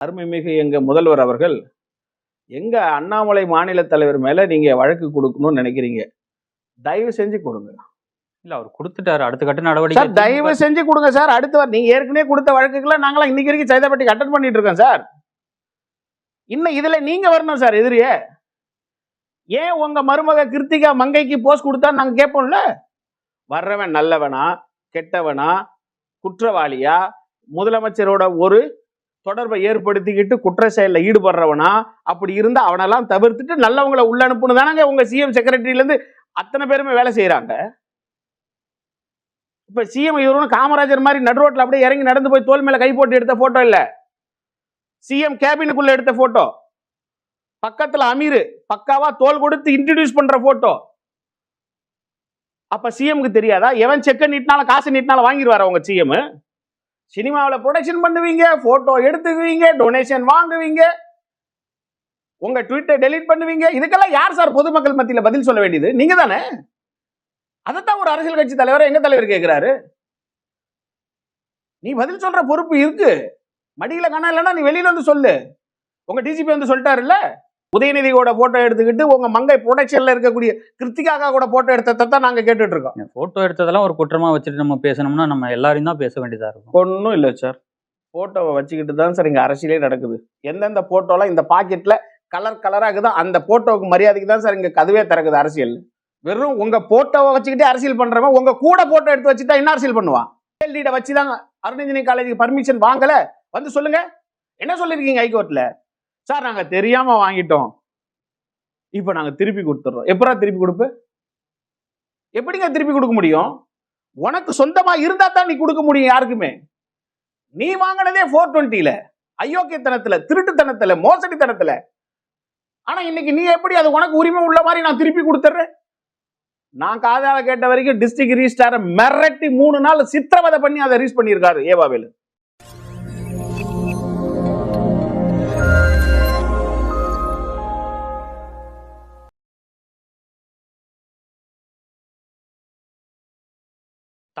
அருமைமிகு எங்க முதல்வர் அவர்கள் எங்க அண்ணாமலை மாநில தலைவர் மேல நீங்க வழக்கு கொடுக்கணும்னு நினைக்கிறீங்க தயவு செஞ்சு கொடுங்க. இல்ல அவர் கொடுத்துட்டாரு. அடுத்த கட்ட நடவடிக்கை சார் தயவு செஞ்சு கொடுங்க சார். அடுத்து வர நீங்க ஏற்கனவே கொடுத்த வழக்குக்கெல்லாம் நாங்களாம் இன்னைக்கு வரைக்கும் சைதாப்பட்டி அட்டன் பண்ணிட்டு இருக்கோம் சார். இன்னும் இதுல நீங்க வரணும் சார் எதிரியே. ஏன் உங்க மருமக கிருத்திகா மங்கைக்கு போஸ்ட் கொடுத்தா நாங்க கேட்போம்ல? வர்றவன் நல்லவனா கெட்டவனா குற்றவாளியா முதலமைச்சரோட ஒரு தொடர்பை ஏற்படுத்திக்கிட்டு குற்ற செயலில் ஈடுபடுறவனா அப்படி இருந்தால் அவனெல்லாம் தவிர்த்துட்டு நல்லவங்களை உள்ள அனுப்பணும் தானங்க உங்கள் சிஎம் செக்ரட்டரியிலேருந்து அத்தனை பேருமே வேலை செய்கிறாங்க இப்போ சிஎம் இவரும் காமராஜர் மாதிரி நடு அப்படியே இறங்கி நடந்து போய் தோல் மேலே கை போட்டு எடுத்த ஃபோட்டோ இல்லை? சிஎம் கேபினுக்குள்ளே எடுத்த ஃபோட்டோ பக்கத்தில் அமீர் பக்காவாக தோல் கொடுத்து இன்ட்ரடியூஸ் பண்ணுற ஃபோட்டோ அப்போ சிஎம்க்கு தெரியாதா? எவன் செக்கை நீட்டினாலும் காசு நீட்டினாலும் வாங்கிடுவார் அவங்க சிஎம் சினிமாவில் ப்ரொடக்ஷன் பண்ணுவீங்க ஃபோட்டோ எடுத்துக்குவீங்க டொனேஷன் வாங்குவீங்க. உங்க ட்விட்டர் டெலீட் பண்ணுவீங்க. இதுக்கெல்லாம் யார் சார் பொதுமக்கள் மத்தியில் பதில் சொல்ல வேண்டியது? நீங்க தானே? அதைத்தான் ஒரு அரசியல் கட்சி தலைவர் எங்க தலைவர் கேட்கிறாரு நீ பதில் சொல்ற பொறுப்பு இருக்கு. மடியில காணா இல்லைன்னா நீ வெளியில வந்து சொல்லு. உங்க டிஜிபி வந்து சொல்லிட்டாருல்ல? உதயநிதியோட போட்டோ எடுத்துக்கிட்டு உங்க மங்கை ப்ரொடக்ஷன்ல இருக்கக்கூடிய கிருத்திகாக்கா கூட போட்டோ எடுத்ததை தான் நாங்க கேட்டுட்டு இருக்கோம் போட்டோ எடுத்ததெல்லாம் ஒரு குற்றமா வச்சுட்டு நம்ம பேசணும்னா நம்ம எல்லாரையும் தான் பேச வேண்டியதா இருக்கும். ஒன்றும் இல்லை சார் போட்டோவை வச்சுக்கிட்டு தான் சார் இங்கே அரசியலே நடக்குது. எந்தெந்த போட்டோலாம் இந்த பாக்கெட்டில் கலர் கலராக இருக்குதோ அந்த போட்டோவுக்கு மரியாதைக்கு தான் சார் இங்கே கதவே திறக்குது அரசியல். வெறும் உங்கள் போட்டோவை வச்சுக்கிட்டே அரசியல் பண்ணுறவன் உங்கள் கூட போட்டோ எடுத்து வச்சுட்டா என்ன அரசியல் பண்ணுவான்? எல்டிட வச்சு தான் அருண் காலேஜுக்கு பர்மிஷன் வாங்கல. வந்து சொல்லுங்க. என்ன சொல்லியிருக்கீங்க ஹைகோர்ட்டில் சார் நாங்கள் தெரியாமல் வாங்கிட்டோம். இப்போ நாங்கள் திருப்பி கொடுத்துட்றோம் எப்படா திருப்பி கொடுப்பு? எப்படிங்க திருப்பி கொடுக்க முடியும்? உனக்கு சொந்தமா இருந்தா தான் நீ கொடுக்க முடியும் யாருக்குமே. நீ வாங்கினதே ஃபோர் டுவெண்ட்டில அயோக்கியத்தனத்துல திருட்டுத்தனத்துல மோசடித்தனத்துல. ஆனா இன்னைக்கு நீ எப்படி அது உனக்கு உரிமை உள்ள மாதிரி நான் திருப்பி கொடுத்துட்றேன் நான் காதால கேட்ட வரைக்கும் டிஸ்ட்ரிக்ட் ரிஜிஸ்டார மிரட்டி மூணு நாள் சித்திரவதை பண்ணி அதை ரீஸ் பண்ணியிருக்காரு ஏவாவேலு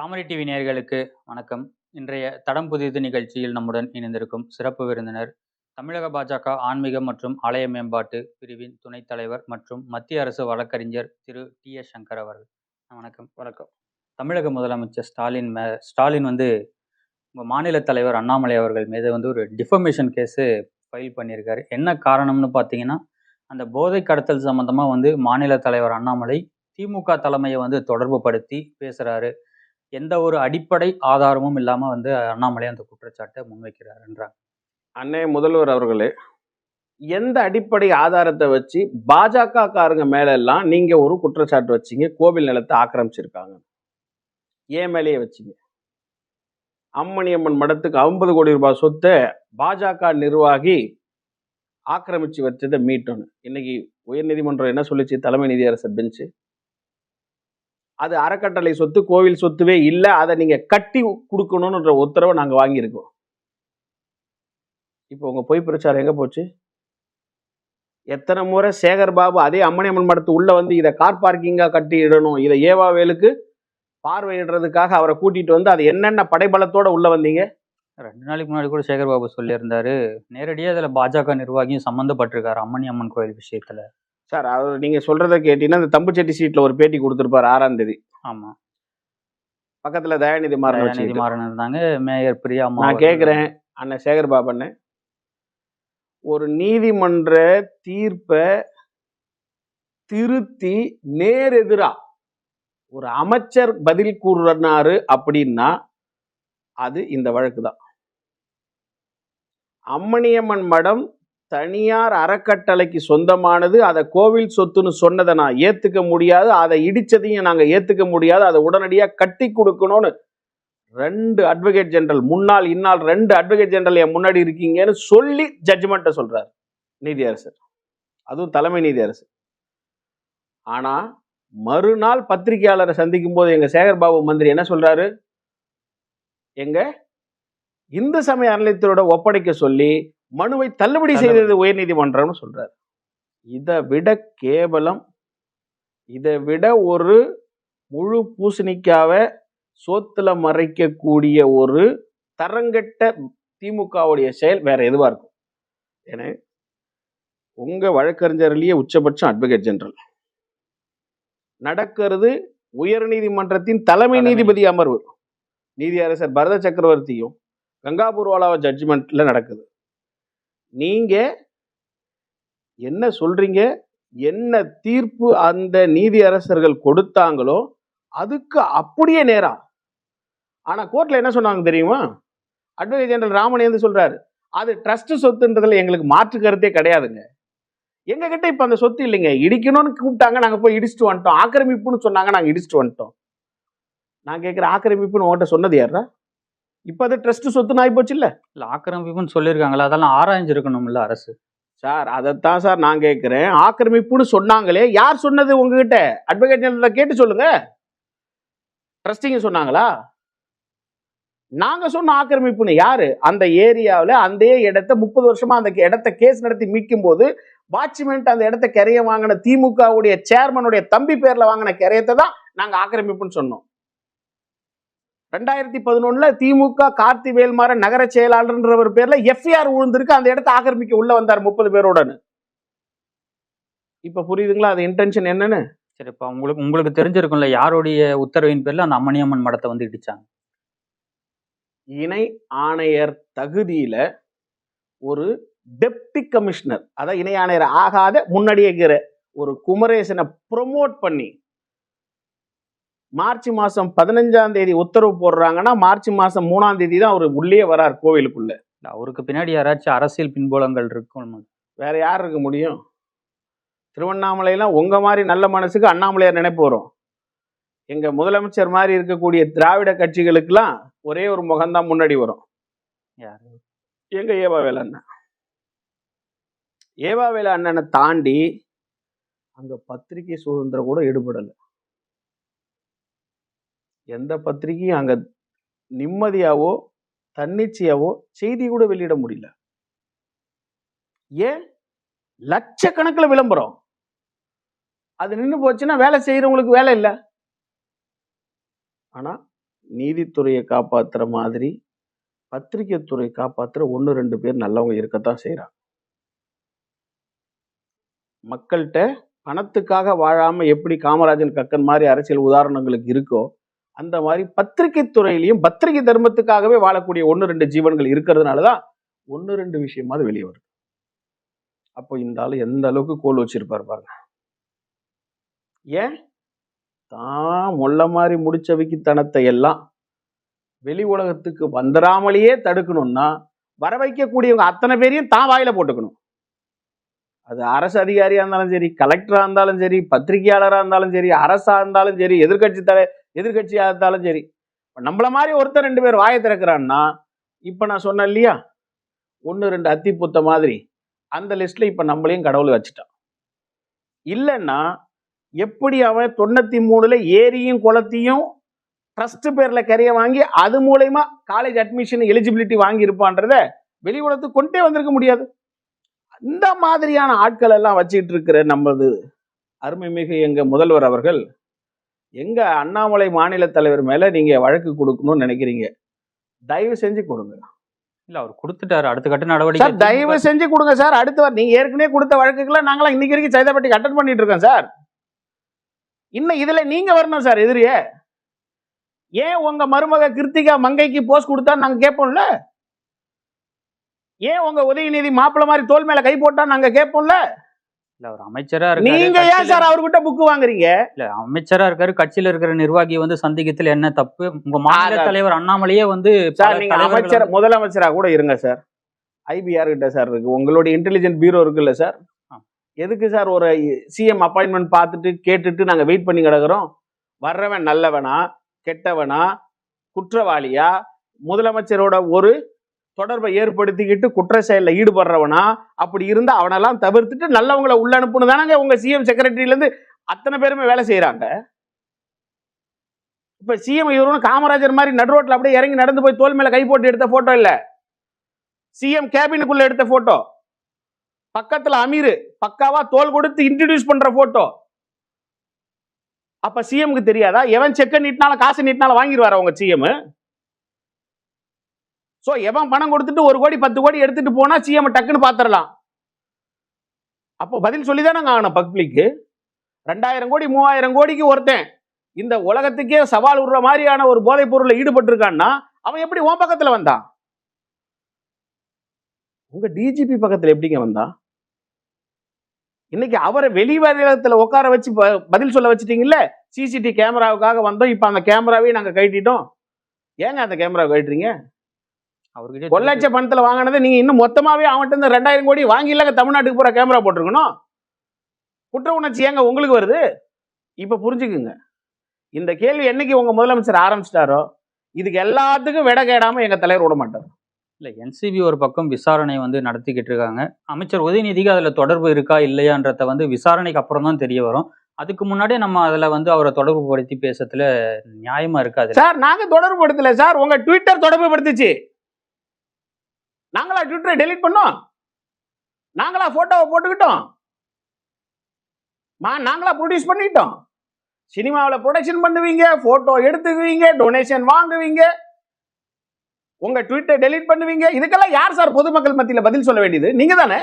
தாமரை டிவி நேயர்களுக்கு வணக்கம். இன்றைய தடம் புதிது நிகழ்ச்சியில் நம்முடன் இணைந்திருக்கும் சிறப்பு விருந்தினர் தமிழக பாஜக ஆன்மீக மற்றும் ஆலய மேம்பாட்டு பிரிவின் துணைத் தலைவர் மற்றும் மத்திய அரசு வழக்கறிஞர் திரு டி எஸ் சங்கர் அவர்கள். வணக்கம். வணக்கம். தமிழக முதலமைச்சர் ஸ்டாலின் மே ஸ்டாலின் வந்து உங்கள் மாநில தலைவர் அண்ணாமலை அவர்கள் மீது வந்து ஒரு டிஃபமேஷன் கேஸு ஃபைல் பண்ணியிருக்காரு. என்ன காரணம்னு பார்த்தீங்கன்னா அந்த போதை கடத்தல் சம்மந்தமாக வந்து மாநில தலைவர் அண்ணாமலை திமுக தலைமையை வந்து தொடர்பு படுத்தி பேசுகிறாரு எந்த ஒரு அடிப்படை ஆதாரமும் இல்லாமல் வந்து அண்ணாமலை அந்த குற்றச்சாட்டை முன்வைக்கிறாருன்றாங்க. அன்னை முதல்வர் அவர்களே எந்த அடிப்படை ஆதாரத்தை வச்சு பாஜக காரங்க மேலெல்லாம் நீங்க ஒரு குற்றச்சாட்டு வச்சீங்க கோவில் நிலத்தை ஆக்கிரமிச்சிருக்காங்க. ஏன் மேலேயே வச்சிங்க. அம்மணி அம்மன் மடத்துக்கு ஐம்பது கோடி ரூபாய் சொத்தை பாஜக நிர்வாகி ஆக்கிரமிச்சு வச்சதை மீட்டணும். இன்னைக்கு உயர்நீதிமன்றம் என்ன சொல்லிச்சு? தலைமை நீதியரசர் பெஞ்சு. அது அறக்கட்டளை சொத்து கோவில் சொத்துவே இல்லை. அதை நீங்கள் கட்டி கொடுக்கணுன்ற உத்தரவை நாங்கள் வாங்கியிருக்கோம். இப்போ உங்கள் பொய் பிரச்சாரம் எங்கே போச்சு? எத்தனை முறை சேகர் பாபு அதே அம்மனியம்மன் மடத்து உள்ளே வந்து இதை கார் பார்க்கிங்காக கட்டி இடணும் இதை ஏவாவேலுக்கு பார்வையிடுறதுக்காக அவரை கூட்டிட்டு வந்து அது என்னென்ன படைபலத்தோடு உள்ளே வந்தீங்க? ரெண்டு நாளைக்கு முன்னாடி கூட சேகர் பாபு சொல்லியிருந்தாரு நேரடியாக இதில் பாஜக நிர்வாகியும் சம்மந்தப்பட்டிருக்காரு அம்மணி அம்மன் கோயில் விஷயத்தில். சார் அவர் நீங்க சொல்றத கேட்டீங்கன்னா இந்த தம்புச்செட்டி சீட்ல ஒரு பேட்டி கொடுத்திருப்பாரு ஆறாம் தேதி. ஆமாம் பக்கத்துல தயாநிதி மாறன் தயாநிதி. மாறன் இருந்தாங்க மேயர் பிரியா நான் கேட்குறேன் அண்ணன் சேகர் பாபண்ணே. ஒரு நீதிமன்ற தீர்ப்பை திருத்தி நேரெதிரா ஒரு அமைச்சர் பதில் கூறுறாரு அப்படின்னா அது இந்த வழக்கு தான் அம்மணியம்மன் மடம் தனியார் அறக்கட்டளைக்கு சொந்தமானது. அதை கோவில் சொத்துன்னு சொன்னதை நான் ஏத்துக்க முடியாது. அதை இடிச்சதையும் நாங்கள் ஏத்துக்க முடியாது. அதை உடனடியாக கட்டி கொடுக்கணும்னு ரெண்டு அட்வொகேட் ஜெனரல் முன்னாள் இந்நாள் ரெண்டு அட்வொகேட் ஜெனரல் என் முன்னாடி இருக்கீங்கன்னு சொல்லி ஜட்ஜ்மெண்ட்டை சொல்கிறார் நீதியரசர். அதுவும் தலைமை நீதியரசர். ஆனா மறுநாள் பத்திரிகையாளரை சந்திக்கும் போது எங்க சேகர் பாபு மந்திரி என்ன சொல்றாரு? எங்க? இந்து சமய அறநிலையத்தோட ஒப்படைக்க சொல்லி மனுவை தள்ளுபடி செய்தது உயர்நீதிமன்றம்னு சொல்றாரு. இதை விட கேவலம் இதை விட ஒரு முழு பூசணிக்காவை சோத்துல மறைக்கக்கூடிய ஒரு தரங்கெட்ட திமுகவுடைய செயல் வேற எதுவா இருக்கும்? ஏன்னா உங்க வழக்கறிஞர்லயே உச்சபட்சம் அட்வொகேட் ஜெனரல் நடக்கிறது உயர்நீதிமன்றத்தின் தலைமை தலைமை. நீதிபதி அமர்வு. நீதியரசர் பரத சக்கரவர்த்தியும் கங்காபூர்வாலாவ ஜட்ஜ்மெண்ட்ல நடக்குது. நீங்க என்ன சொல்றீங்க? என்ன தீர்ப்பு அந்த நீதியரசர்கள் கொடுத்தாங்களோ அதுக்கு அப்படியே நேரா. ஆனா கோர்ட்ல என்ன சொன்னாங்க தெரியுமா? அட்வொகேட் ஜெனரல் ராமனேந்து சொல்றாரு அது ட்ரஸ்ட் சொத்துன்றதுல எங்களுக்கு மாற்று கருத்தே கிடையாதுங்க. எங்க கிட்ட இப்ப அந்த சொத்து இல்லைங்க. இடிக்கணும்னு கூப்பிட்டாங்க நாங்க போய் இடிச்சுட்டு வந்துட்டோம். ஆக்கிரமிப்புன்னு சொன்னாங்க நாங்க இடிச்சுட்டு வந்துட்டோம். நான் கேட்குற ஆக்கிரமிப்புன்னு உங்கள்கிட்ட சொன்னது யாரா இப்ப அது ட்ரஸ்ட் சொத்துன்னு ஆகி போச்சு இல்ல? இல்ல ஆக்கிரமிப்புன்னு சொல்லியிருக்காங்களா அதெல்லாம் ஆராய்ஞ்சிருக்கணும்ல அரசு. சார் அதைத்தான் சார் நான் கேட்கிறேன் ஆக்கிரமிப்புன்னு சொன்னாங்களே யார் சொன்னது உங்ககிட்ட? அட்வொகேட் கேட்டு சொல்லுங்க. ட்ரஸ்டிங்க சொன்னாங்களா? நாங்க சொன்ன ஆக்கிரமிப்புன்னு யாரு? அந்த ஏரியாவில் அந்த இடத்த முப்பது வருஷமா அந்த இடத்த கேஸ் நடத்தி மீட்கும் போது வாட்ச்மெண்ட் அந்த இடத்த கிரைய வாங்கின திமுகவுடைய சேர்மனுடைய தம்பி பேர்ல வாங்கின கிரையத்தை தான் நாங்க ஆக்கிரமிப்புன்னு சொன்னோம். ரெண்டாயிரத்தி பதினொன்னுல திமுக கார்த்தி வேல்மாறன் நகர செயலாளர்ன்றவர் பேர்ல எஃப்ஐஆர் விழுந்திருக்கு அந்த இடத்த ஆக்கிரமிக்க உள்ள வந்தார் முப்பது பேரோடன்னு. இப்ப புரியுதுங்களா? அது இன்டென்ஷன் என்னன்னு? சரி இப்போ உங்களுக்கு உங்களுக்கு தெரிஞ்சிருக்கும்ல யாருடைய உத்தரவின் பேர்ல அந்த அம்மணியம்மன் மடத்தை வந்து இடிச்சாங்க? இணை ஆணையர் தகுதியில ஒரு டெப்டி கமிஷனர் அதான் இணை ஆணையர் ஆகாத முன்னாடியே இருக்கிற ஒரு குமரேசனை ப்ரொமோட் பண்ணி மார்ச் மாசம் பதினஞ்சாம் தேதி உத்தரவு போடுறாங்கன்னா மார்ச் மாசம் மூணாம் தேதி தான் அவர் உள்ளே வரார் கோவிலுக்குள்ள. அவருக்கு பின்னாடி யாராச்சும் அரசியல் பின்புலங்கள் இருக்கும். வேற யார் இருக்க முடியும்? திருவண்ணாமலையெல்லாம் உங்க மாதிரி நல்ல மனசுக்கு அண்ணாமலையார் நினைப்பு வரும். எங்க முதலமைச்சர் மாதிரி இருக்கக்கூடிய திராவிட கட்சிகளுக்கெல்லாம் ஒரே ஒரு முகம்தான் முன்னாடி வரும். யாரு? எங்க ஏவாவேல அண்ணன் ஏவாவேல அண்ணனை தாண்டி அங்க பத்திரிகை சுதந்திரம் கூட ஈடுபடல. எந்த பத்திரிகையும் அங்கே நிம்மதியாவோ தன்னிச்சையாவோ செய்தி கூட வெளியிட முடியல. ஏன்? லட்சக்கணக்கில் விளம்பரம். அது நின்று போச்சுன்னா வேலை செய்கிறவங்களுக்கு வேலை இல்லை. ஆனால் நீதித்துறையை காப்பாத்துற மாதிரி பத்திரிகை துறை காப்பாத்துற ஒன்று ரெண்டு பேர் நல்லவங்க இருக்கத்தான் செய்கிறாங்க மக்கள்கிட்ட பணத்துக்காக வாழாமல் எப்படி காமராஜன் கக்கன் மாதிரி அரசியல் உதாரணங்களுக்கு இருக்கோ அந்த மாதிரி பத்திரிகை துறையிலையும் பத்திரிகை தர்மத்துக்காகவே வாழக்கூடிய ஒன்று ரெண்டு ஜீவன்கள் இருக்கிறதுனால தான் ஒன்று ரெண்டு விஷயமாவது வெளியே வருது. அப்போ இந்த ஆள் எந்த அளவுக்கு கோல் வச்சிருப்பாரு பாருங்க. ஏன்? தான் முள்ள மாதிரி முடிச்சவைக்கு தனத்தை எல்லாம் வெளி உலகத்துக்கு வந்துடாமலேயே தடுக்கணும்னா வர வைக்கக்கூடியவங்க அத்தனை பேரையும் தான் வாயில போட்டுக்கணும். அது அரசு அதிகாரியா இருந்தாலும் சரி கலெக்டரா இருந்தாலும் சரி பத்திரிகையாளராக இருந்தாலும் சரி அரசா இருந்தாலும் சரி எதிர்கட்சி தலை எதிர்கட்சியாக இருந்தாலும் சரி. இப்போ நம்மள மாதிரி ஒருத்தர் ரெண்டு பேர் வாயை திறக்கிறான்னா இப்போ நான் சொன்னேன் இல்லையா? ஒன்று ரெண்டு அத்தி புத்த மாதிரி. அந்த லிஸ்ட்டில் இப்போ நம்மளையும் கடவுள் வச்சுட்டான். இல்லைன்னா எப்படி அவன் தொண்ணூற்றி மூணில் ஏரியும் குளத்தையும் ட்ரஸ்ட் பேரில் கரையை வாங்கி அது மூலயமா காலேஜ் அட்மிஷன் எலிஜிபிலிட்டி வாங்கி இருப்பான்றத வெளி உலகத்துக்கு கொண்டே வந்திருக்க முடியாது. இந்த மாதிரியான ஆட்கள் எல்லாம் வச்சுக்கிட்டு இருக்கிற நமது அருமைமிகு எங்கள் முதல்வர் அவர்கள் எங்க அண்ணாமலை மாநில தலைவர் மேல நீங்க வழக்கு கொடுக்கணும்னு நினைக்கிறீங்க? தயவு செஞ்சு கொடுங்க. இல்ல அவர் கொடுத்துட்டாரு. அடுத்த கட்ட நடவடிக்கை சார் தயவு செஞ்சு கொடுங்க சார். அடுத்து வர நீங்க ஏற்கனவே கொடுத்த வழக்குகளை நாங்களாம் இன்னைக்கு வரைக்கும் சைதாப்பட்டி அட்டன் பண்ணிட்டு இருக்கோம் சார். இன்னும் இதுல நீங்க வரணும் சார் எதிரியே. ஏன் உங்க மருமக கிருத்திகா மங்கைக்கு போஸ்ட் கொடுத்தா நாங்க கேட்போம்ல? ஏன் உங்க உதயநிதி மாப்பிள்ள மாதிரி தோல் மேல கை போட்டா நாங்க கேட்போம்ல? இல்ல அவர் அமைச்சரா இருக்காரு நீங்க ஏன் சார் அவர்கிட்ட புக்கு வாங்குறீங்க? இல்ல அமைச்சரா இருக்காரு கட்சியில இருக்கிற நிர்வாகியை வந்து சந்திக்கத்துல என்ன தப்பு? உங்க மாநில. தலைவர் அண்ணாமலையே வந்து சார் நீங்க அமைச்சர் முதலமைச்சரா கூட இருங்க சார். ஐபிஆர் கிட்ட சார் இருக்கு. உங்களுடைய இன்டெலிஜென்ட் பீரோ இருக்குல்ல சார். எதுக்கு சார் ஒரு சிஎம் அப்பாயின்மெண்ட் பார்த்துட்டு கேட்டுட்டு நாங்க வெயிட் பண்ணி கிடக்குறோம்? வர்றவன் நல்லவனா கெட்டவனா குற்றவாளியா? முதலமைச்சரோட ஒரு தொடர்பை ஏற்படுத்திக்கிட்டு குற்ற செயலில் ஈடுபடுறவனா அப்படி இருந்தால் அவனெல்லாம் தவிர்த்துட்டு நல்லவங்களை உள்ள அனுப்பணும் தானங்க உங்கள் சிஎம் செக்ரட்டரியிலேருந்து அத்தனை பேருமே வேலை செய்கிறாங்க இப்போ சிஎம் இவரும் காமராஜர் மாதிரி நடு அப்படியே இறங்கி நடந்து போய் தோல் மேலே கை போட்டு எடுத்த ஃபோட்டோ இல்லை? சிஎம் கேபினுக்குள்ளே எடுத்த ஃபோட்டோ பக்கத்தில் அமீர் பக்காவாக தோல் கொடுத்து இன்ட்ரடியூஸ் பண்ணுற ஃபோட்டோ அப்போ சிஎம்க்கு தெரியாதா? எவன் செக்கை நீட்டினாலும் காசு நீட்டினாலும் வாங்கிடுவார் அவங்க சிஎம் ஸோ எவன் பணம் கொடுத்துட்டு ஒரு கோடி பத்து கோடி எடுத்துட்டு போனா சிஎம் டக்குன்னு பார்த்துடலாம் அப்போ பதில் சொல்லி தானே ஆகணும் பப்ளிக்கு ரெண்டாயிரம் கோடி மூவாயிரம் கோடிக்கு ஒருத்தன் இந்த உலகத்துக்கே சவால் விடுற மாதிரியான ஒரு போதைப் பொருளில் ஈடுபட்டிருக்கான்னா அவன் எப்படி உன் பக்கத்துல வந்தான் உங்க டிஜிபி பக்கத்துல எப்படிங்க வந்தான் இன்னைக்கு அவரை வெளி வரையத்துல உட்கார வச்சு ப- பதில் சொல்ல வச்சிட்டீங்கல்ல? சிசிடி கேமராவுக்காக வந்தோம் இப்போ அந்த கேமராவையும் நாங்கள் கட்டிட்டோம் ஏங்க அந்த கேமராவை கட்டுறீங்க அவர்கிட்ட ஒரு லட்சம் பணத்துல வாங்கினதை நீங்க இன்னும் மொத்தமாவே அவன்கிட்ட இருந்து ரெண்டாயிரம் கோடி வாங்கி இல்லங்க தமிழ்நாட்டுக்கு பூரா கேமரா போட்டிருக்கணும். குற்ற உணர்ச்சி ஏங்க உங்களுக்கு வருது? இப்ப புரிஞ்சுக்குங்க. இந்த கேள்வி என்னைக்கு உங்க முதலமைச்சர் ஆரம்பிச்சிட்டாரோ இதுக்கு எல்லாத்துக்கும் விட கேடாம எங்க தலைவர் விட மாட்டார். இல்ல என்சிபி ஒரு பக்கம் விசாரணை வந்து நடத்திக்கிட்டு இருக்காங்க. அமைச்சர் உதயநிதிக்கு அதுல தொடர்பு இருக்கா இல்லையான்றத வந்து விசாரணைக்கு அப்புறம் தான் தெரிய வரும். அதுக்கு முன்னாடியே நம்ம அதுல வந்து அவரை தொடர்பு படுத்தி பேசுறதுல நியாயமா இருக்காது. சார் நாங்க தொடர்பு படுத்தல சார். உங்க ட்விட்டர் தொடர்பு படுத்துச்சு நாங்களா ட்விட்டரை டெலிட் பண்ணோம். நாங்களா போட்டோவை போட்டுக்கிட்டோம். மா நாங்களா ப்ரொடியூஸ் பண்ணிட்டோம் சினிமாவில் ப்ரொடக்ஷன் பண்ணுவீங்க போட்டோ எடுத்துக்குவீங்க டொனேஷன் வாங்குவீங்க. உங்க ட்விட்டர் டெலீட் பண்ணுவீங்க. இதுக்கெல்லாம் யார் சார் பொதுமக்கள் மத்தியில் பதில் சொல்ல வேண்டியது? நீங்க தானே?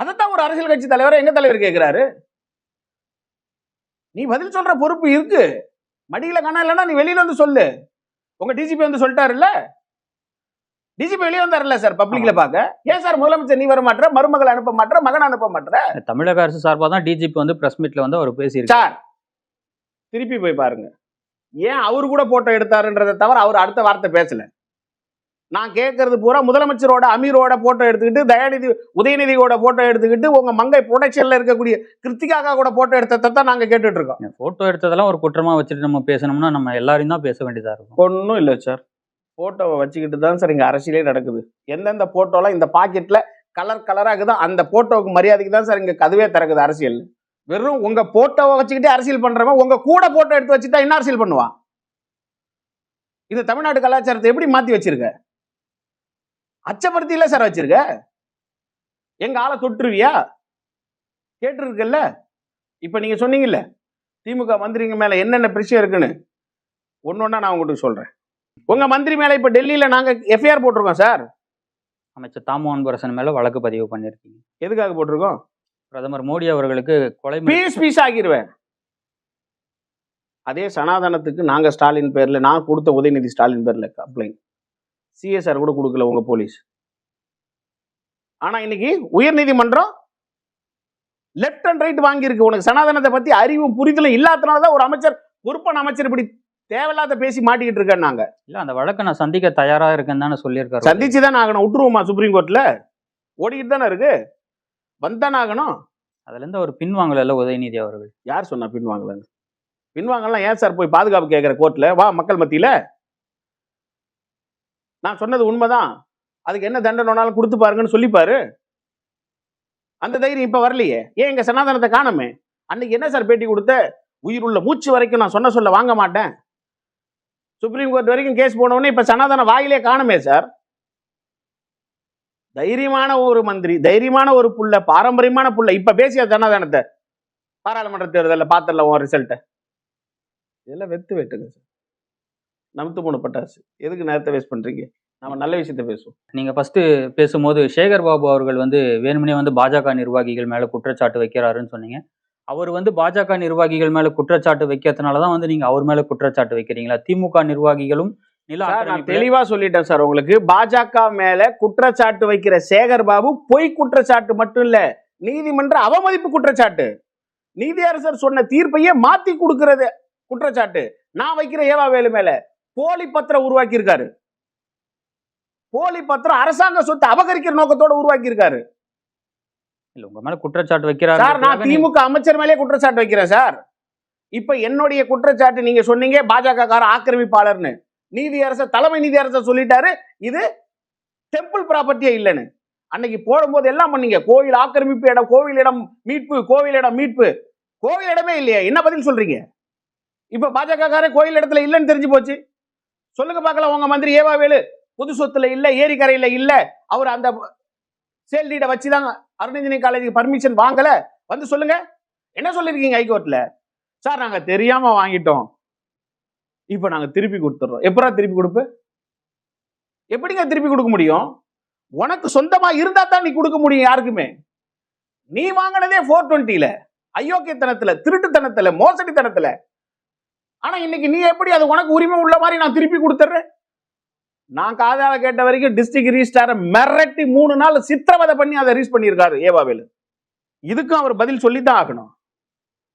அதைத்தான் ஒரு அரசியல் கட்சி தலைவர் எங்க தலைவர் கேட்கிறாரு நீ பதில் சொல்ற பொறுப்பு இருக்கு. மடியில காணா இல்லைன்னா நீ வெளியில வந்து சொல்லு. உங்க டிஜிபி வந்து சொல்லிட்டாருல்ல? டிஜிபி வெளியே வந்தாருல்ல சார்? பப்ளிக்ல பாக்க ஏன் சார் முதலமைச்சர் நீ வர மாட்டற மருமகள் அனுப்ப மாட்டற மகன் அனுப்ப மாட்டற? தமிழக அரசு சார்பா தான் டிஜிபி வந்து பிரஸ் மீட்ல வந்து அவர் பேசியிருக்காரு. சார் திருப்பி போய் பாருங்க. ஏன் அவரு கூட போட்டோ எடுத்தாருன்றதை தவிர அவர் அடுத்த வார்த்தை பேசல. நான் கேட்கறது பூரா முதலமைச்சரோட அமீரோட போட்டோ எடுத்துக்கிட்டு தயாநிதி உதயநிதியோட போட்டோ எடுத்துக்கிட்டு உங்க மங்கை ப்ரொடக்ஷன்ல இருக்கக்கூடிய கிருத்திகாக்கா கூட போட்டோ எடுத்ததை தான் நாங்க கேட்டுட்டு இருக்கோம். போட்டோ எடுத்ததெல்லாம் ஒரு குற்றமா வச்சுட்டு நம்ம பேசணும்னா நம்ம எல்லாரையும் தான் பேச வேண்டியதா இருக்கும். ஒன்றும் இல்லை சார். போட்டோவை வச்சுக்கிட்டு தான் சார் இங்கே அரசியலே நடக்குது. எந்தெந்த போட்டோலாம் இந்த பாக்கெட்டில் கலர் கலராக இருக்குதோ அந்த போட்டோவுக்கு மரியாதைக்கு தான் சார் இங்கே கதவே திறக்குது அரசியல் வெறும் உங்கள் போட்டோவை வச்சுக்கிட்டே அரசியல் பண்ணுறவன் உங்கள் கூட போட்டோ எடுத்து வச்சுட்டா என்ன அரசியல் பண்ணுவான் இது தமிழ்நாடு கலாச்சாரத்தை எப்படி மாற்றி வச்சிருக்க? அச்சப்படுத்தி சார் வச்சிருக்க? எங்க ஆளை தொட்டுருவியா? கேட்டிருக்கல்ல? இப்போ நீங்கள் சொன்னீங்கல்ல திமுக மந்திரிங்க மேலே என்னென்ன பிரச்சனை இருக்குன்னு? ஒன்றா நான் உங்களுக்கு சொல்கிறேன் உங்க மந்திரி மேல இப்ப டெல்லியில நாங்க எஃப்ஐஆர் போட்டிருக்கோம் சார். அமைச்சர் தாமு அன்பரசன் மேல வழக்கு பதிவு பண்ணியிருக்கீங்க. எதுக்காக போட்டிருக்கோம்? பிரதமர் மோடி அவர்களுக்கு கொலை பீஸ் பீஸ் ஆக்கிடுவேன் அதே சனாதனத்துக்கு நாங்க ஸ்டாலின் பேர்ல நான் கொடுத்த உதயநிதி ஸ்டாலின் பேர்ல கம்ப்ளைண்ட் சிஎஸ்ஆர் கூட கொடுக்கல உங்க போலீஸ். ஆனா இன்னைக்கு உயர்நீதிமன்றம் லெஃப்ட் அண்ட் ரைட் வாங்கியிருக்கு. உனக்கு சனாதனத்தை பத்தி அறிவும் புரிதலும் இல்லாதனாலதான் ஒரு அமைச்சர் பொறுப்பான அமைச்சர் இப்படி தேவையில்லாத பேசி மாட்டிக்கிட்டு இருக்கேன் நாங்க. இல்ல அந்த வழக்கை நான் சந்திக்க தயாரா இருக்கேன்னு தானே சொல்லியிருக்காரு. சந்திச்சு தானே ஆகணும் விட்டுருவோமா சுப்ரீம் கோர்ட்ல? ஓடிக்கிட்டு தானே இருக்கு? வந்தானே ஆகணும்? அதுல இருந்து அவர் பின்வாங்கல உதயநிதி அவர்கள். யார் சொன்னா பின்வாங்கலன்னு பின்வாங்கலாம் ஏன் சார் போய் பாதுகாப்பு கேட்குற கோர்ட்ல? வா மக்கள் மத்தியில. நான் சொன்னது உண்மைதான். அதுக்கு என்ன தண்டனைனாலும் கொடுத்து பாருங்கன்னு சொல்லிப்பாரு? அந்த தைரியம் இப்ப வரலையே. ஏன் எங்க சனாதனத்தை காணமே? அன்னைக்கு என்ன சார் பேட்டி கொடுத்த? உயிர் உள்ள மூச்சு வரைக்கும் நான் சொன்ன சொல்ல வாங்க மாட்டேன். சுப்ரீம் கோர்ட் வரைக்கும் கேஸ் போனவொடனே இப்போ சனாதன வாயிலே காணுமே சார் தைரியமான ஒரு மந்திரி தைரியமான ஒரு புள்ள பாரம்பரியமான புள்ள. இப்போ பேசிய சனாதனத்தை? பாராளுமன்ற தேர்தலில் பார்த்துடல உன் ரிசல்ட்டை இதெல்லாம் வெத்து வெட்டுங்க சார் நமத்து மூணு பட்டாசு. எதுக்கு நேரத்தை வேஸ்ட் பண்ணுறீங்க நம்ம நல்ல விஷயத்த பேசுவோம். நீங்கள் ஃபஸ்ட்டு பேசும்போது சேகர் பாபு அவர்கள் வந்து வேணுமனே வந்து பாஜக நிர்வாகிகள் மேலே குற்றச்சாட்டு வைக்கிறாருன்னு சொன்னீங்க. அவர் வந்து பாஜக நிர்வாகிகள் மேல குற்றச்சாட்டு வைக்கிறதுனால தான் வந்து நீங்க அவர் மேல குற்றச்சாட்டு வைக்கிறீங்களா? திமுக நிர்வாகிகளும் நான் தெளிவா சொல்லிட்டேன் சார் உங்களுக்கு. பாஜக மேல குற்றச்சாட்டு வைக்கிற சேகர் பாபு பொய் குற்றச்சாட்டு மட்டும் இல்ல நீதிமன்ற அவமதிப்பு குற்றச்சாட்டு. நீதியரசர் சொன்ன தீர்ப்பையே மாத்தி கொடுக்கிறது குற்றச்சாட்டு. நான் வைக்கிற ஏவா வேலு மேல போலி பத்திரம் உருவாக்கி இருக்காரு போலி பத்திரம் அரசாங்க சொத்தை அபகரிக்கிற நோக்கத்தோட உருவாக்கி இருக்காரு இல்ல உங்க மேல குற்றச்சாட்டு சார் நான் வைக்கிறாரு திமுக அமைச்சர் மேலே குற்றச்சாட்டு வைக்கிறேன் சார். இப்ப என்னுடைய குற்றச்சாட்டு நீங்க சொன்னீங்க பாஜக கார ஆக்கிரமிப்பாளர்னு. நீதியரசர் தலைமை நீதியரசர் சொல்லிட்டாரு இது டெம்பிள் ப்ராப்பர்ட்டியே இல்லைன்னு. அன்னைக்கு போடும்போது எல்லாம் பண்ணீங்க. கோவில் ஆக்கிரமிப்பு இடம் கோவில் இடம் மீட்பு கோவில் இடம் மீட்பு. கோவில் இடமே இல்லையா என்ன பதில் சொல்றீங்க? இப்ப பாஜக காரன் கோயில் இடத்துல இல்லைன்னு தெரிஞ்சு போச்சு. சொல்லுங்க பார்க்கலாம் உங்க மந்திரி ஏவா வேலு புது சொத்துல இல்ல ஏரிக்கரையில இல்ல அவர் அந்த சேல் டீடை வச்சுதாங்க அருணகிரி காலேஜுக்கு பர்மிஷன் வாங்கல? வந்து சொல்லுங்க. என்ன சொல்லிருக்கீங்க ஹைகோர்ட்ல சார் நாங்க தெரியாம வாங்கிட்டோம். இப்போ நாங்க திருப்பி கொடுத்துட்றோம் எப்படா திருப்பி கொடுப்பு? எப்படிங்க திருப்பி கொடுக்க முடியும்? உனக்கு சொந்தமா இருந்தா தான் நீ கொடுக்க முடியும் யாருக்குமே. நீ வாங்கினதே ஃபோர் டுவெண்ட்டில அயோக்கியத்தனத்துல திருட்டுத்தனத்துல மோசடித்தனத்துல. ஆனா இன்னைக்கு நீ எப்படி அது உனக்கு உரிமை உள்ள மாதிரி நான் திருப்பி கொடுத்துட்றேன் நான் காதால கேட்ட வரைக்கும் டிஸ்ட்ரிக்ட் ரிஜிஸ்டார மிரட்டி மூணு நாள் சித்திரவதை பண்ணி அதை ரீஸ் பண்ணியிருக்காரு ஏவாவேலு இதுக்கும் அவர் பதில் சொல்லித்தான் ஆகணும்.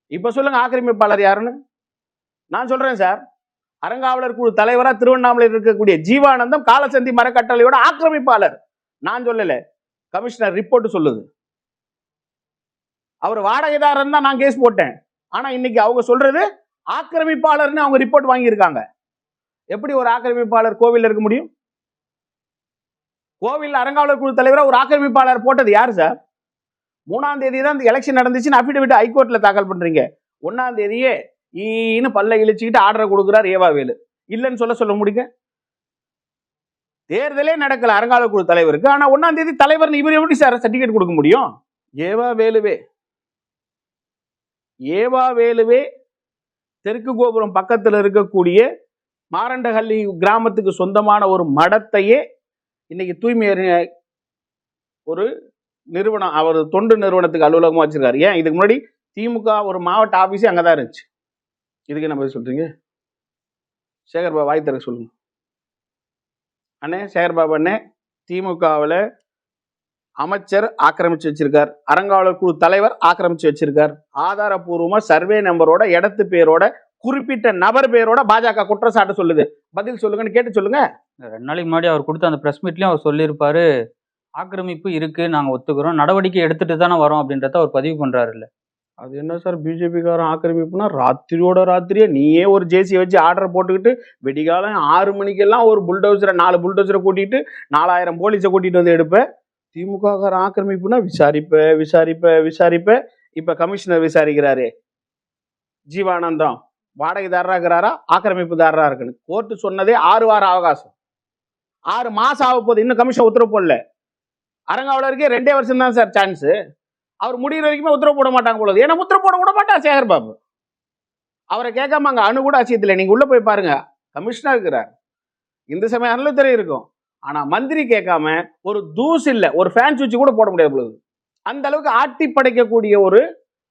இப்போ சொல்லுங்க ஆக்கிரமிப்பாளர் யாருன்னு? நான் சொல்றேன் சார். அறங்காவலர் குழு தலைவரா திருவண்ணாமலையில் இருக்கக்கூடிய ஜீவானந்தம் காலசந்தி மரக்கட்டளையோட ஆக்கிரமிப்பாளர். நான் சொல்லல. கமிஷனர் ரிப்போர்ட் சொல்லுது. அவர் வாடகைதாரன் தான் நான் கேஸ் போட்டேன். ஆனா இன்னைக்கு அவங்க சொல்றது ஆக்கிரமிப்பாளர்னு அவங்க ரிப்போர்ட் வாங்கியிருக்காங்க. எப்படி ஒரு ஆக்கிரமிப்பாளர் கோவில் இருக்க முடியும்? கோவில் அறங்காவலர் குழு தலைவரா ஒரு ஆக்கிரமிப்பாளர் போட்டது யாரு சார்? மூணாம் தேதி தான் இந்த எலெக்ஷன் நடந்துச்சுன்னு அஃபிடவிட் ஹைகோர்ட்ல தாக்கல் பண்றீங்க. ஒன்னாம் தேதியே ஈன்னு பல்ல இழிச்சுக்கிட்டு ஆர்டர் கொடுக்குறார் ஏவாவேலு இல்லைன்னு சொல்ல சொல்ல முடியுங்க? தேர்தலே நடக்கல அறங்காவலர் குழு தலைவருக்கு. ஆனா ஒன்னாம் தேதி தலைவர் இவர் எப்படி சார் சர்டிபிகேட் கொடுக்க முடியும்? ஏவா வேலுவே. ஏவா வேலுவே தெற்கு கோபுரம் பக்கத்தில் இருக்கக்கூடிய மாரண்டஹள்ளி கிராமத்துக்கு சொந்தமான ஒரு மடத்தையே இன்னைக்கு தூய்மை ஒரு நிறுவனம் அவர் தொண்டு நிறுவனத்துக்கு அலுவலகமாக வச்சிருக்காரு. ஏன்? இதுக்கு முன்னாடி திமுக ஒரு மாவட்ட ஆஃபீஸு அங்கே தான் இருந்துச்சு. இதுக்கு என்ன பதில் சொல்றீங்க? சேகர் பாபு வாய் தர சொல்லுங்க. அண்ணே சேகர் பாபா அண்ணே திமுகவில் அமைச்சர் ஆக்கிரமிச்சு வச்சிருக்கார். அறங்காவலர் குழு தலைவர் ஆக்கிரமிச்சு வச்சிருக்கார். ஆதாரபூர்வமாக சர்வே நம்பரோட இடத்து பேரோட குறிப்பிட்ட நபர் பேரோட பாஜக குற்றச்சாட்டு சொல்லுது. பதில் சொல்லுங்கன்னு கேட்டு சொல்லுங்க. ரெண்டு நாளைக்கு முன்னாடி அவர் கொடுத்த அந்த ப்ரெஸ் மீட்லயும் அவர் சொல்லியிருப்பாரு ஆக்கிரமிப்பு இருக்கு நாங்க ஒத்துக்கிறோம். நடவடிக்கை எடுத்துட்டு தானே வரோம் அப்படின்றத அவர் பதிவு பண்றாரு இல்ல அது என்ன சார் பிஜேபிக்காரன் ஆக்கிரமிப்புனா ராத்திரியோட ராத்திரியே நீயே ஒரு ஜேசியை வச்சு ஆர்டர் போட்டுக்கிட்டு வெடிகாலம் ஆறு மணிக்கெல்லாம் ஒரு புல்டோசரை நாலு புல்டோசரை கூட்டிட்டு நாலாயிரம் போலீஸை கூட்டிட்டு வந்து எடுப்ப. திமுக காரன் ஆக்கிரமிப்புனா விசாரிப்ப விசாரிப்ப விசாரிப்ப. இப்ப கமிஷனர் விசாரிக்கிறாரு. ஜீவானந்தம். வாடகைதாரரா இருக்கிறாரா. ஆக்கிரமிப்புதாரரா இருக்குன்னு கோர்ட்டு சொன்னதே ஆறு வார அவகாசம். ஆறு மாசம் ஆக போகுது. இன்னும் கமிஷன் உத்தரவு போடல. அரங்காவலருக்கே ரெண்டே வருஷம் தான் சார் சான்ஸ் அவர் முடிகிற வரைக்குமே உத்தரவு போட மாட்டாங்க போல ஏன்னா உத்தரவு போட விட மாட்டா சேகர் பாபு அவரை கேட்காம அங்க அணு கூட அசியத்தில் நீங்க உள்ள போய் பாருங்க. கமிஷனாக இருக்கிறார். இந்த சமயம் அருளத்துறை இருக்கும். ஆனா மந்திரி கேட்காம ஒரு தூசு இல்லை. ஒரு ஃபேன் சுவிட்ச் கூட போட முடியாது பொழுது. அந்த அளவுக்கு ஆட்டி படைக்கக்கூடிய ஒரு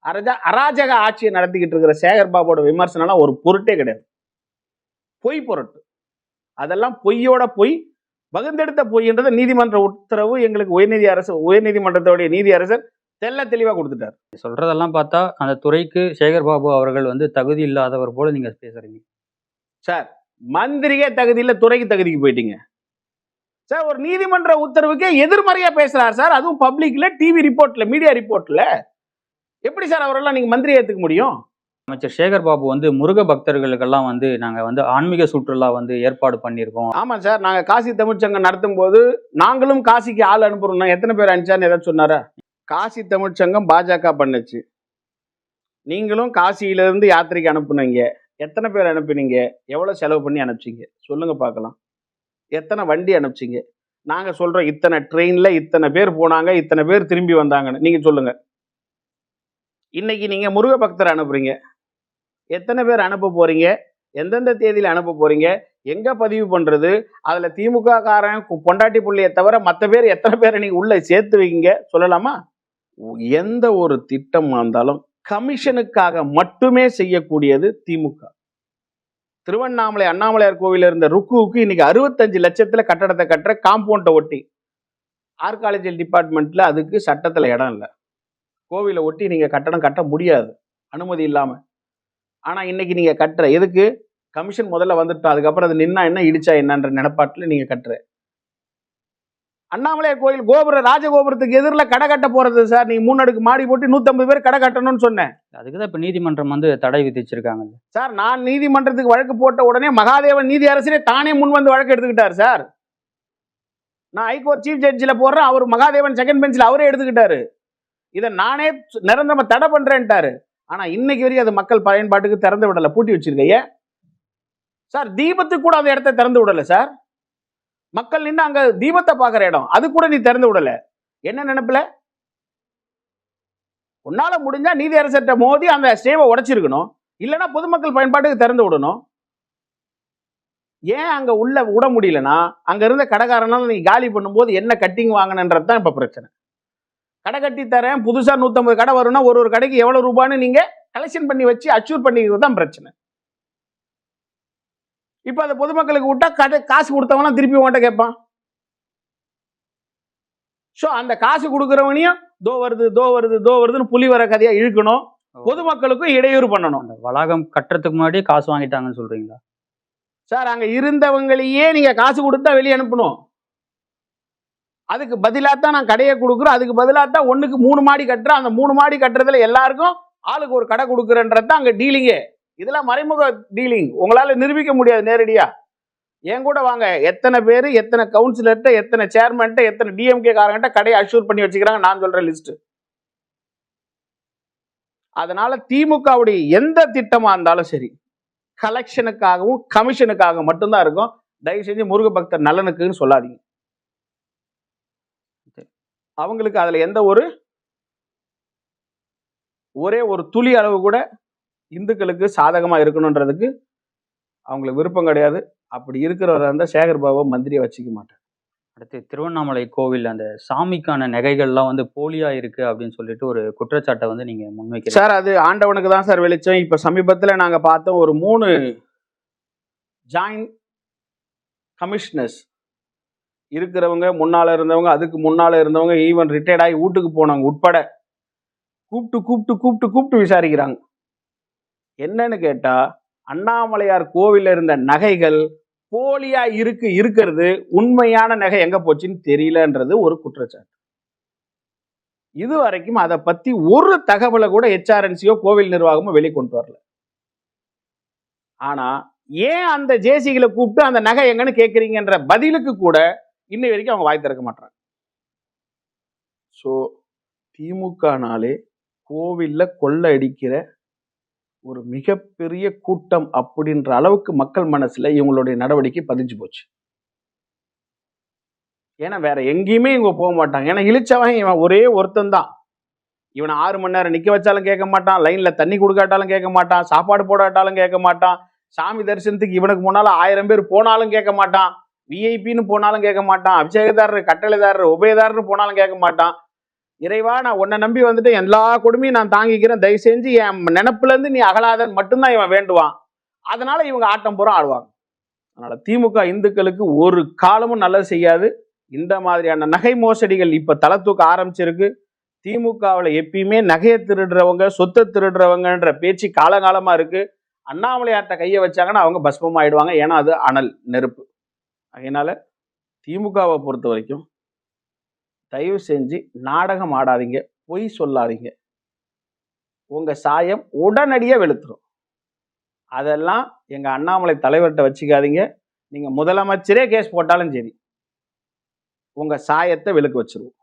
அரஜா அராஜக ஆட்சியை நடத்திக்கிட்டு இருக்கிற சேகர் பாபுவோட விமர்சனம்லாம் ஒரு பொருட்டே கிடையாது. பொய் பொருட்டு. அதெல்லாம் பொய்யோட பொய் பகிர்ந்தெடுத்த பொய்ன்றதை நீதிமன்ற உத்தரவு எங்களுக்கு உயர்நீதி அரசு உயர்நீதிமன்றத்தோடைய நீதி அரசர் தெள்ள தெளிவா கொடுத்துட்டார். சொல்றதெல்லாம் பார்த்தா அந்த துறைக்கு சேகர் பாபு அவர்கள் வந்து தகுதி இல்லாதவர் போல நீங்க பேசுறீங்க. சார் மந்திரியே தகுதி இல்ல துறைக்கு தகுதிக்கு போயிட்டீங்க. சார் ஒரு நீதிமன்ற உத்தரவுக்கே எதிர்மறையா பேசுறார் சார். அதுவும் பப்ளிக்ல டிவி ரிப்போர்ட்ல மீடியா ரிப்போர்ட்ல எப்படி சார் அவரெல்லாம் நீங்க மந்திரி ஏத்துக்க முடியும்? அமைச்சர் சேகர் பாபு வந்து முருக பக்தர்களுக்கெல்லாம் வந்து நாங்க வந்து ஆன்மீக சுற்றுலா வந்து ஏற்பாடு பண்ணியிருக்கோம். ஆமா சார் நாங்க காசி தமிழ்ச்சங்கம் நடத்தும் போது நாங்களும் காசிக்கு ஆள் அனுப்புறோம். எத்தனை பேர் அனுப்பிச்சான்னு ஏதாவது சொன்னாரா? காசி தமிழ்ச்சங்கம் பாஜக பண்ணுச்சு. நீங்களும் காசியில இருந்து யாத்திரைக்கு அனுப்புனீங்க. எத்தனை பேர் அனுப்புனீங்க? எவ்வளவு செலவு பண்ணி அனுப்பிச்சீங்க? சொல்லுங்க பார்க்கலாம். எத்தனை வண்டி அனுப்பிச்சீங்க? நாங்க சொல்றோம் இத்தனை ட்ரெயின்ல இத்தனை பேர் போனாங்க இத்தனை பேர் திரும்பி வந்தாங்கன்னு. நீங்க சொல்லுங்க. இன்னைக்கு நீங்கள் முருக பக்தர் அனுப்புறீங்க. எத்தனை பேர் அனுப்ப போறீங்க? எந்தெந்த தேதியில் அனுப்ப போறீங்க? எங்க பதிவு பண்றது? அதில் திமுக காரன் பொண்டாட்டி புள்ளையை தவிர மற்ற பேர் எத்தனை பேரை நீங்கள் உள்ள சேர்த்து வைங்க சொல்லலாமா? எந்த ஒரு திட்டம் இருந்தாலும் கமிஷனுக்காக மட்டுமே செய்யக்கூடியது திமுக. திருவண்ணாமலை அண்ணாமலையார் கோவில் இருந்த ருக்குவுக்கு இன்னைக்கு அறுபத்தஞ்சு லட்சத்தில் கட்டடத்தை கட்டுற காம்பவுண்டை ஒட்டி. ஆர்காலஜியல் டிபார்ட்மெண்ட்டில் அதுக்கு சட்டத்தில் இடம் இல்லை. கோவிலை ஒட்டி நீங்க கட்டடம் கட்ட முடியாது. அனுமதி இல்லாம. ஆனா இன்னைக்கு நீங்க கட்டுற எதுக்கு? கமிஷன் முதல்ல வந்துட்டோம் அதுக்கப்புறம் அது நின்னா என்ன இடிச்சா என்னன்ற நினைப்பாட்டுல நீங்க கட்டுற. அண்ணாமலையார் கோயில் கோபுர ராஜகோபுரத்துக்கு எதிரில் கடை கட்ட போறது சார். நீங்க மூணு அடுக்கு மாடி போட்டு நூத்தம்பது பேர் கடை கட்டணும்னு சொன்னேன். அதுக்குதான் இப்ப நீதிமன்றம் வந்து தடை விதிச்சிருக்காங்க சார் நான் நீதிமன்றத்துக்கு வழக்கு போட்ட உடனே மகாதேவன் நீதி அரசரே தானே முன் வந்து வழக்கு எடுத்துக்கிட்டார் சார். நான் ஹைகோர்ட் சீஃப் ஜட்ஜில் போடுறேன் அவர் மகாதேவன் செகண்ட் பெஞ்சில் அவரே எடுத்துக்கிட்டாரு. இதை நானே நிரந்தரமா தடை பண்றேன்ட்டாரு. ஆனா இன்னைக்கு வரைக்கும் அது மக்கள் பயன்பாட்டுக்கு திறந்து விடல. பூட்டி வச்சிருக்கைய சார் தீபத்துக்கு கூட அந்த இடத்த திறந்து விடல சார். மக்கள் நின்று அங்க தீபத்தை பார்க்குற இடம். அது கூட நீ திறந்து விடல. என்ன நினைப்புல? உன்னால முடிஞ்சா நீதி அரசர்கிட்ட மோதி அந்த ஸ்டேவை உடைச்சிருக்கணும். இல்லைன்னா பொதுமக்கள் பயன்பாட்டுக்கு திறந்து விடணும். ஏன் அங்க உள்ள விட முடியலன்னா அங்க இருந்த கடைக்காரனால நீங்க காலி பண்ணும்போது என்ன கட்டிங் வாங்கினன்றது தான் இப்ப பிரச்சனை. கடை கட்டி தரேன். புதுசா நூத்தம்பது கடை வரும்னா ஒரு ஒரு கடைக்கு எவ்வளவு ரூபான்னு நீங்க கலெக்ஷன் பண்ணி வச்சு அச்சூர் பண்ணிக்கிறது தான் பிரச்சனை. இப்ப அந்த பொதுமக்களுக்கு விட்டா கடை காசு கொடுத்தவங்களாம் திருப்பி உன்கிட்ட கேட்பான். ஸோ அந்த காசு கொடுக்குறவனையும் தோ வருது தோ வருது தோ வருதுன்னு புலி வர கதையா இழுக்கணும். பொதுமக்களுக்கும் இடையூறு பண்ணணும். அந்த வளாகம் கட்டுறதுக்கு முன்னாடியே காசு வாங்கிட்டாங்கன்னு சொல்றீங்களா? சார் அங்க இருந்தவங்களையே நீங்க காசு கொடுத்தா வெளியே அனுப்பணும். அதுக்கு பதிலாக தான் நான் கடையை கொடுக்குறோம். அதுக்கு பதிலாக தான் ஒன்றுக்கு மூணு மாடி கட்டுறேன் அந்த மூணு மாடி கட்டுறதுல எல்லாருக்கும் ஆளுக்கு ஒரு கடை கொடுக்குறேன்றது தான் அங்கே டீலிங்கே. இதெல்லாம் மறைமுக டீலிங். உங்களால் நிரூபிக்க முடியாது நேரடியாக என் கூட வாங்க. எத்தனை பேர் எத்தனை கவுன்சிலர்கிட்ட எத்தனை சேர்மன்ட்ட எத்தனை டிஎம்கே காரங்கிட்ட கடையை அஷ்யூர் பண்ணி வச்சுக்கிறாங்க. நான் சொல்கிற லிஸ்ட்டு அதனால திமுகவுடைய எந்த திட்டமாக இருந்தாலும் சரி கலெக்ஷனுக்காகவும் கமிஷனுக்காக மட்டும்தான் இருக்கும். தயவு செஞ்சு முருக பக்தர் நலனுக்குன்னு சொல்லாதீங்க. அவங்களுக்கு அதுல எந்த ஒரு ஒரே ஒரு துளி அளவு கூட இந்துக்களுக்கு சாதகமா இருக்கணுன்றதுக்கு அவங்களுக்கு விருப்பம் கிடையாது. அப்படி இருக்கிறவரை இருந்தால் சேகர் பாபா மந்திரியை வச்சுக்க மாட்டார். அடுத்து திருவண்ணாமலை கோவில் அந்த சாமிக்கான நகைகள்லாம் வந்து போலியா இருக்கு அப்படின்னு சொல்லிட்டு ஒரு குற்றச்சாட்டை வந்து நீங்க முன்வைக்கிறீங்க. சார் அது ஆண்டவனுக்கு தான் சார் வெளிச்சம். இப்ப சமீபத்துல நாங்க பார்த்தோம் ஒரு மூணு ஜாயிண்ட் கமிஷனர்ஸ் இருக்கிறவங்க முன்னால் இருந்தவங்க அதுக்கு முன்னால் இருந்தவங்க ஈவன் ரிட்டையர்ட் ஆகி வீட்டுக்கு போனவங்க உட்பட கூப்பிட்டு கூப்பிட்டு கூப்பிட்டு கூப்பிட்டு விசாரிக்கிறாங்க. என்னன்னு கேட்டால் அண்ணாமலையார் கோவிலில் இருந்த நகைகள் போலியா இருக்கு இருக்கிறது உண்மையான நகை எங்க போச்சுன்னு தெரியலன்றது ஒரு குற்றச்சாட்டு. இது வரைக்கும் அதை பத்தி ஒரு தகவலை கூட ஹெச்ஆர்என்சியோ கோவில் நிர்வாகமோ வெளிக்கொண்டு வரல. ஆனா ஏன் அந்த ஜேசிகளை கூப்பிட்டு அந்த நகை எங்கன்னு கேட்குறீங்கன்ற பதிலுக்கு கூட இன்னை வரைக்கும் அவங்க வாய் திறக்க மாட்டாங்க ஸோ திமுகனாலே கோவில்ல கொள்ளை அடிக்கிற ஒரு மிகப்பெரிய கூட்டம் அப்படின்ற அளவுக்கு மக்கள் மனசில் இவங்களுடைய நடவடிக்கை பதிஞ்சு போச்சு. ஏன்னா வேற எங்கேயுமே இவங்க போக மாட்டாங்க. ஏன்னா இழிச்சவன் இவன் ஒரே ஒருத்தன் தான். இவனை ஆறு மணி நேரம் நிற்க வச்சாலும் கேட்க மாட்டான். லைனில் தண்ணி கொடுக்காட்டாலும் கேட்க மாட்டான். சாப்பாடு போடாட்டாலும் கேட்க மாட்டான். சாமி தரிசனத்துக்கு இவனுக்கு போனாலும் ஆயிரம் பேர் போனாலும் கேட்க மாட்டான். விஐபின்னு போனாலும் கேட்க மாட்டான் அபிஷேகதாரர் கட்டளைதாரர் உபயதாரர்னு போனாலும் கேட்க மாட்டான். இறைவா நான் உன்னை நம்பி வந்துட்டு எல்லா கொடுமையும் நான் தாங்கிக்கிறேன். தயவு செஞ்சு என் நினப்புலேருந்து நீ அகலாதன் மட்டும்தான் இவன் வேண்டுவான். அதனால இவங்க ஆட்டம் பூரா ஆடுவாங்க அதனால திமுக இந்துக்களுக்கு ஒரு காலமும் நல்லது செய்யாது. இந்த மாதிரியான நகை மோசடிகள் இப்போ தலை தூக்க ஆரம்பிச்சிருக்கு. திமுகவில் எப்பயுமே நகையை திருடுறவங்க சொத்தை திருடுறவங்கன்ற பேச்சு காலகாலமாக இருக்குது அண்ணாமலையார்கிட்ட கையை வச்சாங்கன்னா அவங்க பஸ்மம் ஆயிடுவாங்க ஏன்னா அது அனல் நெருப்பு. அதனால் திமுகவை பொறுத்த வரைக்கும் தயவு செஞ்சு நாடகம் ஆடாதீங்க பொய் சொல்லாதீங்க. உங்கள் சாயம் உடனடியாக வெளுத்துரும். அதெல்லாம் எங்கள் அண்ணாமலை தலைவர்கிட்ட வச்சுக்காதீங்க. நீங்கள் முதலமைச்சரே கேஸ் போட்டாலும் சரி. உங்கள் சாயத்தை வெளுக்க வச்சிருவோம்.